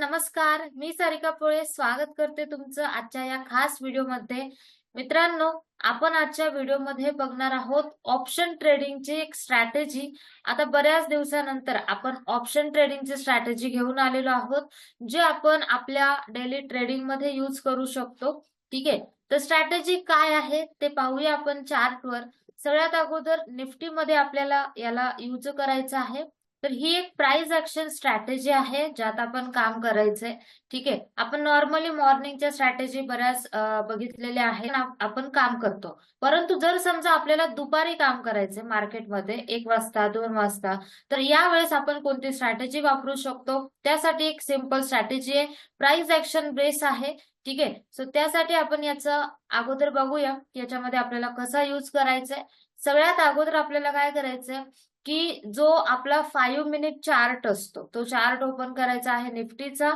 नमस्कार मी सारिका पोळे स्वागत करते तुमचं आजच्या या खास व्हिडिओमध्ये. मित्रांनो आपण आजच्या व्हिडिओमध्ये बघणार आहोत ऑप्शन ट्रेडिंगची एक स्ट्रॅटेजी आता बऱ्याच दिवसानंतर आपण ऑप्शन ट्रेडिंगची स्ट्रॅटेजी घेऊन आलेलो आहोत जे आपण आपल्या डेली ट्रेडिंगमध्ये यूज करू शकतो. ठीक आहे? तर स्ट्रॅटेजी काय आहे ते पाहूया आपण चार्टवर सगळ्यात अगोदर निफ्टीमध्ये आपल्याला याला यूज करायचं आहे. तर ही एक प्राइस ऍक्शन स्ट्रॅटेजी आहे ज्यात आपण काम करायचंय. ठीक आहे? आपण नॉर्मली मॉर्निंगच्या स्ट्रॅटेजी बऱ्याच बघितलेल्या आहेत. आपण काम करतो. परंतु जर समजा आपल्याला दुपारी काम करायचंय मार्केटमध्ये एक वाजता दोन वाजता तर यावेळेस आपण कोणती स्ट्रॅटेजी वापरू शकतो? त्यासाठी एक सिंपल स्ट्रॅटेजी आहे. प्राइस ऍक्शन बेस आहे. ठीक आहे? सो त्यासाठी आपण याचं अगोदर बघूया याच्यामध्ये आपल्याला कसा यूज करायचा सगळ्यात अगोदर आपल्याला काय करायचंय? की जो आपला फाईव्ह मिनिट चार्ट असतो तो चार्ट ओपन करायचा आहे निफ्टीचा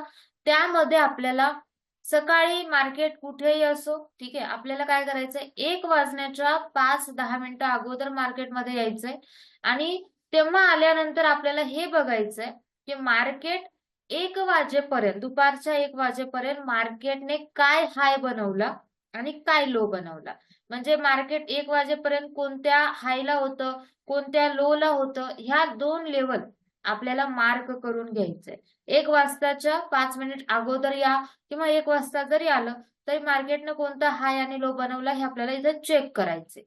त्यामध्ये आपल्याला सकाळी मार्केट कुठेही असो ठीक आहे आपल्याला काय करायचंय एक वाजण्याच्या पाच दहा मिनिटं अगोदर मार्केटमध्ये यायचंय आणि तेव्हा आल्यानंतर आपल्याला हे बघायचंय की मार्केट एक वाजेपर्यंत दुपारच्या एक वाजेपर्यंत मार्केटने काय हाय बनवला आणि काय लो बनवला? म्हणजे मार्केट एक वाजेपर्यंत कोणत्या हायला होतं कोणत्या लोला होतं ह्या दोन लेवल आपल्याला मार्क करून घ्यायचंय. एक वाजताच्या पाच मिनिट अगोदर या किंवा एक वाजता जरी आलं तरी मार्केटनं कोणता हाय आणि लो बनवला हे आपल्याला इथं चेक करायचे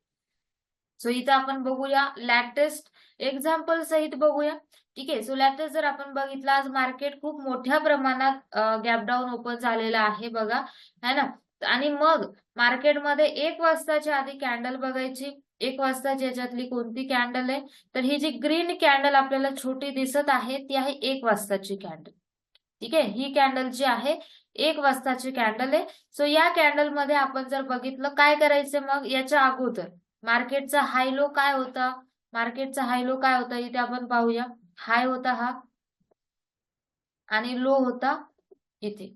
सो इथं आपण बघूया लॅटेस्ट एक्झाम्पल सहित बघूया. ठीक आहे? सो लॅटेस्ट जर आपण बघितलं आज मार्केट खूप मोठ्या प्रमाणात गॅपडाऊन ओपन झालेलं आहे बघा. है ना? आणि मग मार्केटमध्ये एक वाजताच्या आधी कॅन्डल बघायची. एक वाजताची याच्यातली कोणती कॅन्डल आहे? तर ही जी ग्रीन कॅन्डल आपल्याला छोटी दिसत आहे ती आहे एक वाजताची कॅन्डल. ठीक आहे? ही कॅन्डल जी आहे एक वाजताची कॅन्डल आहे. सो या कॅन्डलमध्ये आपण जर बघितलं काय करायचं मग? याच्या अगोदर मार्केटचा हाय लो काय होता? मार्केटचा हाय लो काय होता? इथे आपण पाहूया. हाय होता हा आणि लो होता इथे.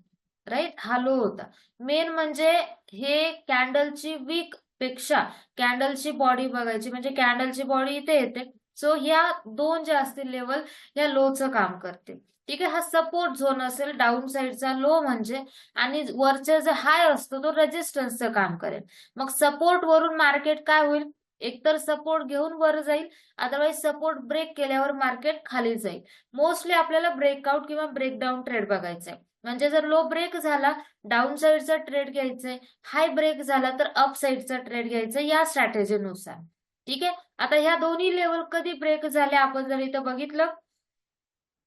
राईट? हा लो होता. मेन म्हणजे हे कॅन्डलची वीकपेक्षा कॅन्डलची बॉडी बघायची. म्हणजे कॅन्डलची बॉडी इथे येते. सो ह्या दोन जे असतील लेवल या लोचं काम करते ठीक आहे? हा सपोर्ट झोन असेल डाऊन साईडचा लो म्हणजे आणि वरचा जो हाय असतो तो रेजिस्टन्सचं काम करेल. मग सपोर्ट वरून मार्केट काय होईल? एकतर सपोर्ट घेऊन वर जाईल. अदरवाईज सपोर्ट ब्रेक केल्यावर मार्केट खाली जाईल. मोस्टली आपल्याला ब्रेकआउट किंवा ब्रेकडाऊन ट्रेड बघायचा आहे म्हणजे जर लो ब्रेक झाला डाऊन साईडचा ट्रेड घ्यायचंय हाय ब्रेक झाला तर अप साईडचा ट्रेड घ्यायचा या स्ट्रॅटेजीनुसार ठीक आहे? आता ह्या दोन्ही लेवल कधी ब्रेक झाले आपण जर इथं बघितलं?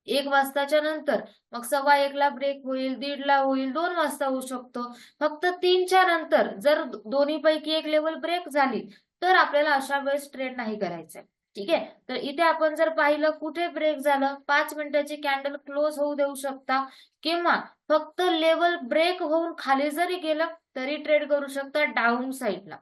एक वाजताच्या नंतर. मग सव्वा एकला ब्रेक होईल दीडला होईल दोन वाजता होऊ शकतो. फक्त तीनच्या नंतर जर दोन्ही पैकी एक लेवल ब्रेक झाली तर आपल्याला अशा वेळेस ट्रेड नाही करायचंय. ठीक आहे? तर इथे आपण जर पाहिलं कुठे ब्रेक झालं? पाच मिनिटाची कॅन्डल क्लोज होऊ देऊ शकता. किंवा फक्त लेवल ब्रेक होऊन खाली जरी गेलं तरी ट्रेड करू शकता डाऊन साईडला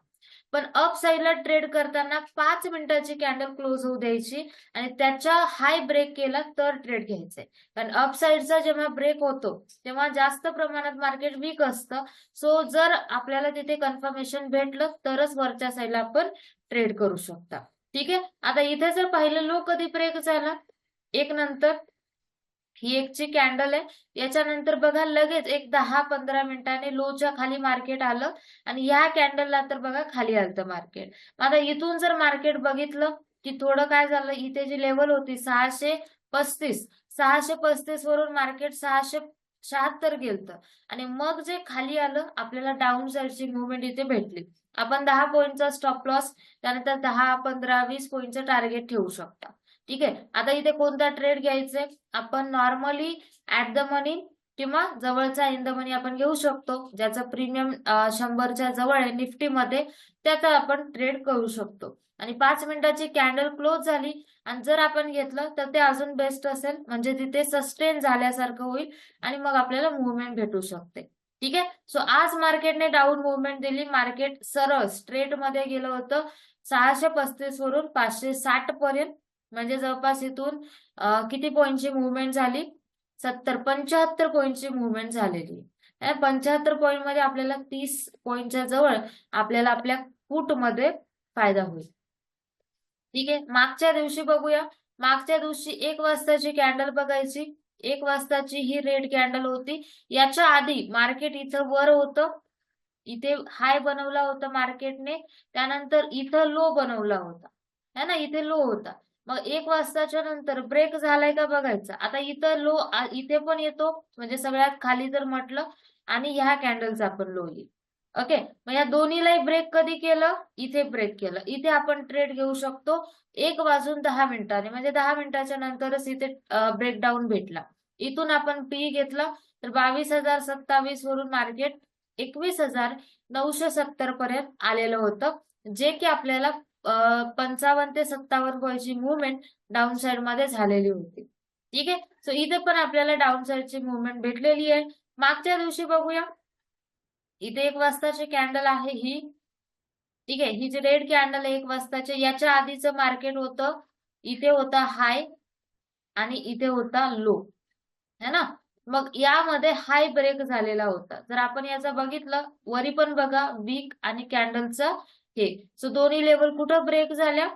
पण अप साईडला ट्रेड करताना पाच मिनिटाची कॅन्डल क्लोज होऊ द्यायची आणि त्याच्या हाय ब्रेक केला तर ट्रेड घ्यायचंय. कारण अप साईडचा जेव्हा ब्रेक होतो तेव्हा जास्त प्रमाणात मार्केट वीक असतं. सो जर आपल्याला तिथे कन्फर्मेशन भेटलं तरच वरच्या साईडला आपण ट्रेड करू शकता. ठीक आहे? आता इथे जर पाहिलं लो कधी ब्रेक झाला. एक नंतर ही एकची कॅन्डल आहे याच्यानंतर बघा लगेच एक दहा पंधरा मिनिटांनी लोच्या खाली मार्केट आलं आणि ह्या कॅन्डलला तर बघा खाली आलं मार्केट आता इथून जर मार्केट बघितलं की थोडं काय झालं इथे जी लेवल होती सहाशे पस्तीस. सहाशे पस्तीस वरून मार्केट सहाशे शहात्तर गेलत. आणि मग जे खाली आलं आपल्याला डाऊन साईडची मुवमेंट इथे भेटली. आपण दहा पॉईंटचा स्टॉप लॉस त्यानंतर दहा पंधरा वीस पॉईंटचं टार्गेट ठेवू शकता. ठीक आहे? आता इथे कोणता ट्रेड घ्यायचे आपण नॉर्मली ऍट द मनी किंवा जवळचा इंदमनी आपण घेऊ शकतो ज्याचा प्रीमियम शंभरच्या जवळ आहे निफ्टीमध्ये त्याचा आपण ट्रेड करू शकतो. आणि पाच मिनिटाची कॅन्डल क्लोज झाली आणि जर आपण घेतलं तर ते अजून बेस्ट असेल. म्हणजे तिथे सस्टेन झाल्यासारखं होईल आणि मग आपल्याला मुवमेंट भेटू शकते. ठीक आहे? सो आज मार्केटने डाऊन मुवमेंट दिली. मार्केट सरळ स्ट्रेटमध्ये गेलं होतं सहाशे पस्तीस वरून पाचशे साठ पर्यंत. म्हणजे जवळपास इथून किती पॉईंटची मुवमेंट झाली? सत्तर पंच्याहत्तर पॉईंटची मुवमेंट झालेली. पंच्याहत्तर पॉईंटमध्ये आपल्याला तीस पॉईंटच्या जवळ आपल्याला आपल्या फूटमध्ये फायदा होईल. ठीक आहे? मागच्या दिवशी बघूया. मागच्या दिवशी एक वाजताची कॅन्डल बघायची. एक वाजताची ही रेड कॅन्डल होती. याच्या आधी मार्केट इथं वर होतं. इथे हाय बनवला होता मार्केटने त्यानंतर इथं लो बनवला होता. है ना? इथे लो होता. मग एक वाजताच्या नंतर ब्रेक झालाय का बघायचा. आता इथं लो इथे पण येतो म्हणजे सगळ्यात खाली जर म्हटलं आणि ह्या कॅन्डलचा आपण लो येईल. ओके मग या दोन्हीलाही ब्रेक कधी केलं? इथे ब्रेक केलं. इथे आपण ट्रेड घेऊ शकतो एक वाजून दहा मिनिटांनी. म्हणजे दहा मिनिटाच्या नंतरच इथे ब्रेकडाऊन भेटला. इथून आपण पी घेतला तर बावीस हजार सत्तावीस वरून मार्केट एकवीस हजार नऊशे सत्तर पर्यंत आलेलं होतं. जे की आपल्याला पंचावन्न ते सत्तावन्न वयची मुवमेंट डाऊन साइडमध्ये झालेली होती. ठीक आहे? सो इथे पण आपल्याला डाऊन साइडची मुवमेंट भेटलेली आहे. मागच्या दिवशी बघूया. इथे एक वाजताची कॅन्डल आहे ही. ठीक आहे? ही जी रेड कॅन्डल आहे एक वाजताचे. याच्या आधीचं मार्केट होतं. इथे होता हाय आणि इथे होता लो है ना? मग यामध्ये हाय ब्रेक झालेला होता. जर आपण याचं बघितलं वरी पण बघा वीक आणि कॅन्डलचं हे. सो दोन्ही लेवल कुठं ब्रेक झाल्या?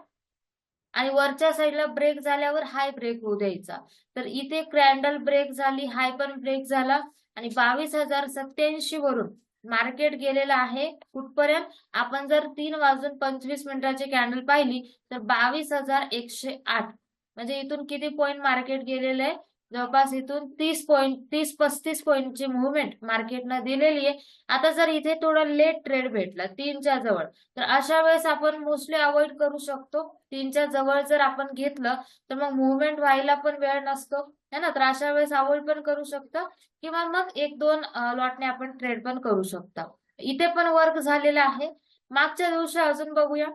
आणि वरच्या साईडला ब्रेक झाल्यावर हाय ब्रेक होऊ द्यायचा. तर इथे क्रँडल ब्रेक झाली हाय पण ब्रेक झाला. आणि बावीस हजार सत्याऐंशी वरून मार्केट गेलेलं आहे कुठपर्यंत? आपण जर तीन वाजून पंचवीस मिनिटाची कॅन्डल पाहिली तर बावीस हजार एकशे आठ. म्हणजे इथून किती पॉईंट मार्केट गेलेलं आहे? जवळपास इथून तीस पॉईंट तीस पस्तीस पॉईंटची मुवमेंट मार्केटनं दिलेली आहे. आता जर इथे थोडं लेट ट्रेड भेटला तीनच्या जवळ तर अशा वेळेस आपण मोस्टली अवॉइड करू शकतो. तीनच्या जवळ जर आपण घेतलं तर मग मुवमेंट व्हायला पण वेळ नसतो. है ना? तर अशा वेळेस अवॉइड पण करू शकतो. किंवा मग एक दोन लॉटने आपण ट्रेड पण करू शकतो. इथे पण वर्क झालेला आहे. मागच्या दिवशी अजून बघूया.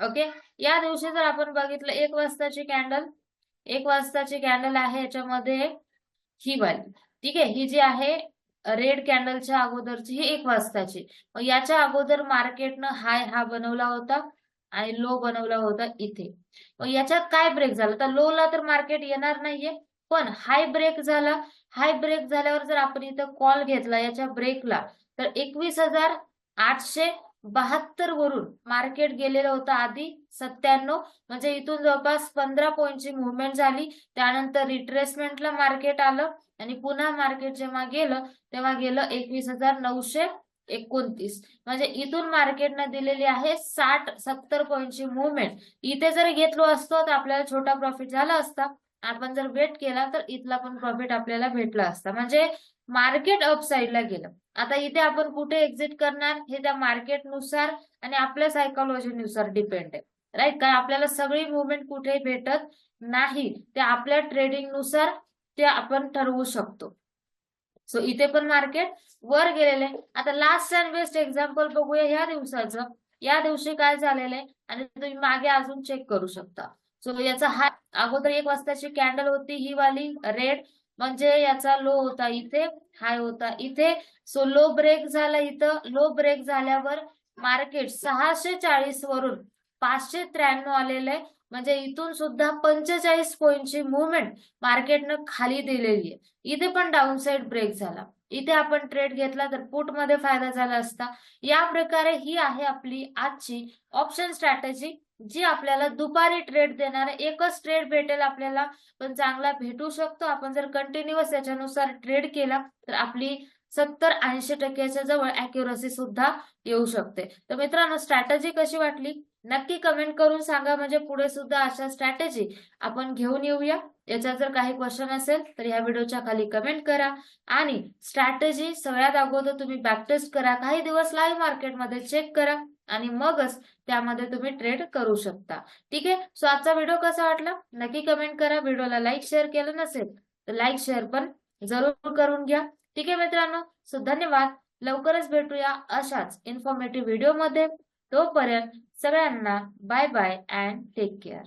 ओके या दिवशी जर आपण बघितलं एक वाजताची कॅन्डल एक वाजताची कॅन्डल आहे याच्यामध्ये ही वाली ठीक आहे? ही जी आहे रेड कॅन्डलच्या अगोदरची ही एक वाजताची. मग याच्या अगोदर मार्केटनं हाय हा बनवला होता आणि लो बनवला होता इथे. मग याच्यात काय ब्रेक झाला? तर लोला तर मार्केट येणार नाहीये पण हाय ब्रेक झाला. हाय ब्रेक झाल्यावर जर आपण इथं कॉल घेतला याच्या ब्रेकला तर एकवीस हजार आठशे बहात्तर वरून मार्केट गेलेलं होतं आधी सत्त्याण्णव. म्हणजे इथून जवळपास पंधरा पॉईंटची मुवमेंट झाली. त्यानंतर रिट्रेसमेंटला मार्केट आलं आणि पुन्हा मार्केट जेव्हा गेलं तेव्हा गेलं एकवीस हजार नऊशे एकोणतीस. म्हणजे इथून मार्केटनं दिलेली आहे साठ सत्तर पॉईंटची मुवमेंट इथे जर घेतलो असतो तर आपल्याला छोटा प्रॉफिट झाला असता. आपण जर वेट केला तर इथला पण प्रॉफिट आपल्याला भेटला असता. म्हणजे मार्केट अप साईडला गेलं. आता इथे आपण कुठे एक्झिट करणार? हे त्या मार्केटनुसार आणि आपल्या सायकोलॉजीनुसार डिपेंड आहे. राईट काय आपल्याला सगळी मुवमेंट कुठे भेटत नाही ते आपल्या ट्रेडिंगनुसार ते आपण ठरवू शकतो. सो इथे पण मार्केट वर गेलेले आता लास्ट अँड बेस्ट एक्झाम्पल बघूया ह्या दिवसाचं. या दिवशी काय झालेलं आहे? आणि तुम्ही मागे अजून चेक करू शकता. सो याचा हा अगोदर एक वाजताची कॅन्डल होती ही वाली रेड म्हणजे याचा लो होता इथे हाय होता इथे. सो लो ब्रेक झाला इथं. लो ब्रेक झाल्यावर मार्केट सहाशे चाळीस वरून पाचशे त्र्याण्णव आलेलं आहे. म्हणजे इथून सुद्धा पंचेचाळीस पॉईंटची मुवमेंट मार्केटनं खाली दिलेली आहे. इथे पण डाऊन साइड ब्रेक झाला. इथे आपण ट्रेड घेतला तर पुटमध्ये फायदा झाला असता. या प्रकारे ही आहे आपली आजची ऑप्शन स्ट्रॅटेजी जी आपल्याला दुपारी ट्रेड देणार एकच ट्रेड भेटेल आपल्याला पण चांगला भेटू शकतो. आपण जर कंटिन्युअस याच्यानुसार ट्रेड केला तर आपली सत्तर ऐंशी टक्क्याच्या जवळ अॅक्युरसी सुद्धा येऊ शकते. तर मित्रांनो स्ट्रॅटेजी कशी वाटली? नक्की कमेंट करून सांगा. म्हणजे पुढे सुद्धा अशा स्ट्रॅटेजी आपण घेऊन येऊया. याचा जर काही क्वेश्चन असेल तर ह्या व्हिडिओच्या खाली कमेंट करा. आणि स्ट्रॅटेजी सगळ्यात अगोदर तुम्ही बॅकटेस्ट करा. काही दिवस लाईव्ह मार्केटमध्ये चेक करा. आणि मगच त्यामध्ये तुम्ही ट्रेड करू शकता. ठीक आहे? सो आजचा व्हिडिओ कसा वाटला? नक्की कमेंट करा. व्हिडिओला लाईक शेअर केलं नसेल तर लाईक शेअर पण जरूर करून घ्या. ठीक आहे मित्रांनो? सो धन्यवाद. लवकरच भेटूया अशाच इन्फॉर्मेटिव्ह व्हिडिओमध्ये तोपर्यंत सगळ्यांना bye bye and take care